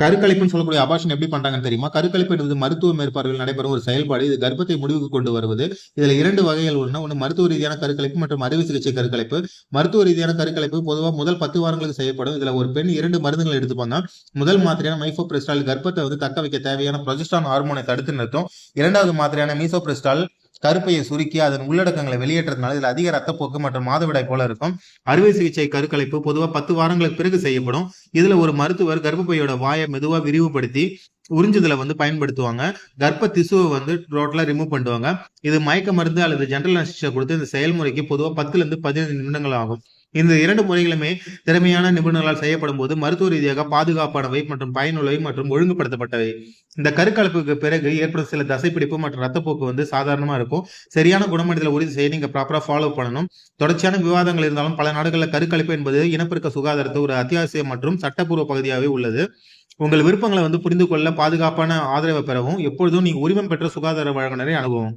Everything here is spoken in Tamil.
கருக்கலைப்புன்னு சொல்லக்கூடிய அபாஷன் எப்படி பண்றாங்கன்னு தெரியுமா? கருக்கலைப்பு என்பது மருத்துவ மேற்பார்வையில் நடைபெறும் ஒரு செயல்பாடு. இது கர்ப்பத்தை முடிவுக்கு கொண்டு வருவது. இதுல இரண்டு வகைகள் உள்ளன. ஒன்று மருத்துவ ரீதியான கருக்கலைப்பு மற்றும் அறுவை சிகிச்சை கருக்கலைப்பு. மருத்துவ ரீதியான கருக்கலைப்பு பொதுவாக முதல் பத்து வாரங்களுக்கு செய்யப்படும். இதுல ஒரு பெண் இரண்டு மருந்துகள் எடுத்துப்பாங்க முதல் மாத்திரையான மைஃபோபிரெஸ்டால் கர்ப்பத்தை வந்து தக்க வைக்க தேவையான ப்ரொஜெஸ்டான் ஹார்மோனை தடுத்து நிறுத்தும். இரண்டாவது மாத்திரையான மீசோபிரெஸ்டால் கருப்பையை சுருக்கி அதன் உள்ளடக்கங்களை வெளியேற்றதுனால இதில் அதிக ரத்தப்போக்கு மற்றும் மாதவிடாய் போல இருக்கும். அறுவை சிகிச்சை கருக்கலைப்பு பொதுவாக பத்து வாரங்களுக்கு பிறகு செய்யப்படும். இதுல ஒரு மருத்துவர் கர்ப்பப்பையோட வாயை மெதுவாக விரிவுபடுத்தி உறிஞ்சுதலை வந்து பயன்படுத்துவாங்க. கர்ப்ப திசுவை வந்து டோட்டலா ரிமூவ் பண்ணுவாங்க இது மயக்க மருந்து அல்லது ஜென்ரல் அனஸ்டிஷா கொடுத்து இந்த செயல்முறைக்கு பொதுவாக பத்துல இருந்து பதினைந்து நிமிடங்கள் ஆகும். இந்த இரண்டு முறைகளுமே திறமையான நிபுணர்களால் செய்யப்படும் போது மருத்துவ ரீதியாக பாதுகாப்பானவை மற்றும் பயனுள்ளவை மற்றும் ஒழுங்குபடுத்தப்பட்டவை. இந்த கருக்கலப்புக்கு பிறகு ஏற்படும் சில தசைப்பிடிப்பு மற்றும் ரத்தப்போக்கு வந்து சாதாரணமா இருக்கும். சரியான குணமடைதலை உறுதி செய்ய நீங்க ப்ராப்பரா ஃபாலோ பண்ணணும். தொடர்ச்சியான விவாதங்கள் இருந்தாலும் பல நாடுகளில் கருக்கலப்பு என்பது இனப்பெருக்க சுகாதாரத்தை ஒரு அத்தியாவசிய மற்றும் சட்டப்பூர்வ பகுதியாகவே உள்ளது. உங்கள் விருப்பங்களை வந்து புரிந்து கொள்ள பாதுகாப்பான ஆதரவை பெறவும் எப்பொழுதும் நீங்க உரிமம் பெற்ற சுகாதார வழங்குனரை அணுகவும்.